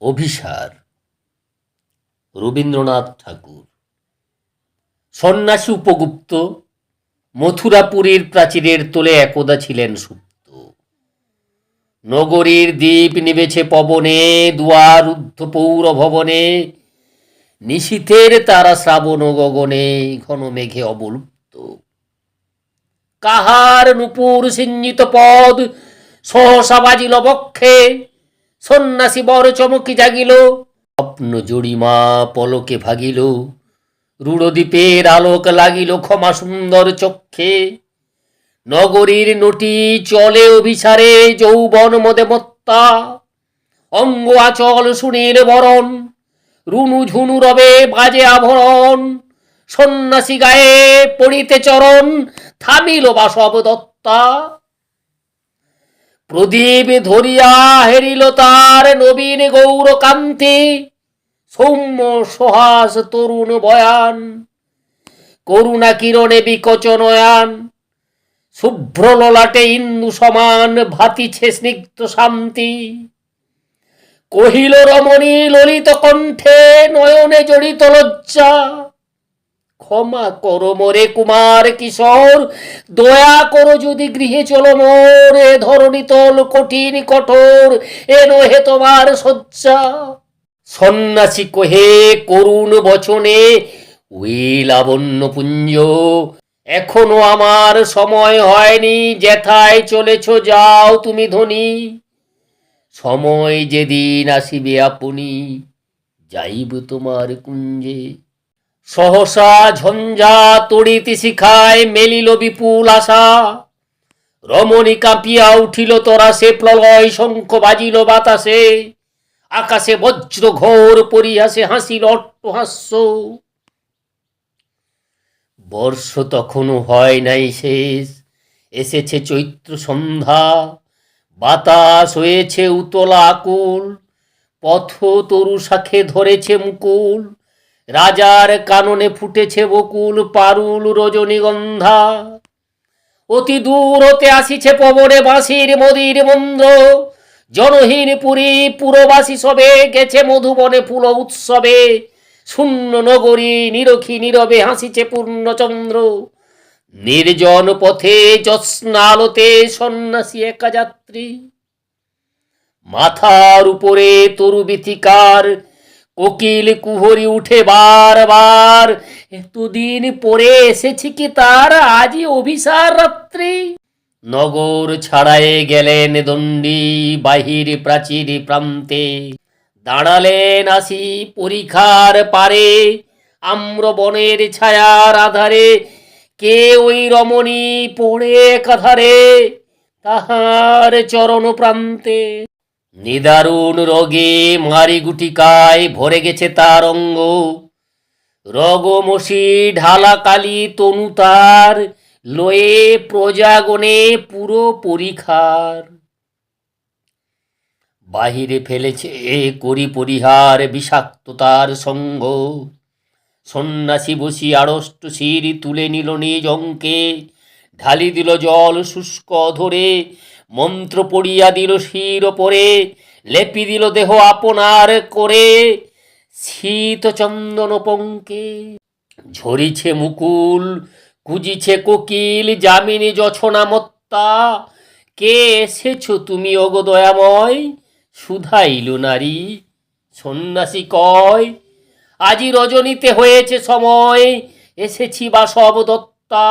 অভিসার। রবীন্দ্রনাথ ঠাকুর। সন্ন্যাসী উপগুপ্ত, মথুরাপুরীর প্রাচীরের তোলে একদা ছিলেন সুপ্ত। নগরীর দ্বীপ নিবেছে পবনে, দুয়ার উদ্ধ পৌর ভবনে নিশীথের তারা শ্রাবণ গগনে, ঘন মেঘে অবলুপ্ত। কাহার নুপুর সিঞ্জিত পদ, সহসা বাজিল বক্ষে সন্ন্যাসী বড় চমকি জাগিল, স্বপ্ন জড়িমা পলকে ভাগিল। রুড়দ্বীপের আলোক লাগিল ক্ষমা সুন্দর চক্ষে। নগরীর নটি চলে অভিসারে যৌবন মদে মত্তা। অঙ্গ আচল সুনীর বরণ, রুনু ঝুনু রবে বাজে আভরণ। সন্ন্যাসী গায়ে পড়িতে চরণ, থামিল বাসব দত্তা। প্রদীপ ধরিয়া হেরিল তার নবীন গৌরকান্তি। সৌম্য সোহাস তরুণ বয়ান, করুণা কিরণে বিকচনয়ান শুভ্র ললাটে ইন্দু সমান ভাতিছে স্নিগ্ধ শান্তি। কহিল রমণী ললিত কণ্ঠে নয়নে জড়িত লজ্জা। ক্ষমা করো মোরে কুমার কিশোর। দয়া করো যদি গৃহে চলো মোর ধরণী তল কঠিন কঠোর। এ নহে তোমার শয্যা। সন্ন্যাসী কহে, করুণ বচনে ওই লাবণ্য পুঞ্জ। এখনও আমার সময় হয়নি, যেথায় চলেছ যাও তুমি ধনী। সময় যেদিন আসিবে আপনি, যাইব তোমার কুঞ্জে। সহসা ঝঞ্ঝা তড়িতে শিখায় মেলিল বিপুল আশা। রমণী কাঁপিয়া উঠিল তোরা সে প্রলয় শঙ্খ বাজিল বাতাসে। আকাশে বজ্র ঘোর পরিহাসে হাসিল অট্টহাস্য। বর্ষ তখনও হয় নাই শেষ, এসেছে চৈত্র সন্ধ্যা। বাতাস হয়েছে উতলা আকুল, পথ তরু শাখে ধরেছে মুকুল। রাজার কাননে ফুটেছে বকুল, পারুল, রজনীগন্ধা। অতি দূর হতে আসিছে পবনে বাঁশির মদির মন্দ্র জনহীন পুরী পুরবাসী সবে গেছে মধুবনে ফুল উৎসবে। শূন্য নগরী নিরখী নীরবে হাসিছে পূর্ণচন্দ্র। নির্জন পথে জ্যোৎস্নালতে সন্ন্যাসী একা যাত্রী মাথার উপরে তরু বিথিকার কোকিল কুহরি উঠে বারবার, এতদিন পরে এসেছি কি তার? আজই অভিসার রাত্রি। নগর ছাড়ায়ে গেলেন দণ্ডী বাহির প্রাচীর প্রান্তে। দাঁড়ালেন আসি পরীক্ষার পারে আম্র বনের ছায়ার আধারে। কে ওই রমণী পড়ে কাধারে তাহার চরণ প্রান্তে নিদারুণ রোগে মারি গুটিকায় ভরে গেছে তার অঙ্গ। রগমসি ঢালা কালি তনু তার, লয়ে প্রজাগণে পুরো পরিখার। বাহিরে ফেলেছে করি পরিহার বিষাক্ততার সঙ্গ। সন্ন্যাসী বসি আড়ষ্ট শির তুলে নিল নিজ অঙ্কে। ঢালি দিল জল শুষ্ক ধরে মন্ত্র পড়িয়া দিল শির ওপরে, লেপি দিল দেহ আপনার করে। শীত চন্দন পঙ্কে, ঝরিছে মুকুল, কুজিছে কোকিল, যামিনী যছনা মত্তা। কে এসেছ তুমি ওগো দয়াময়? সুধাইল নারী, সন্ন্যাসী কয়, আজি রজনীতে হয়েছে সময়, এসেছি বা সব দত্তা।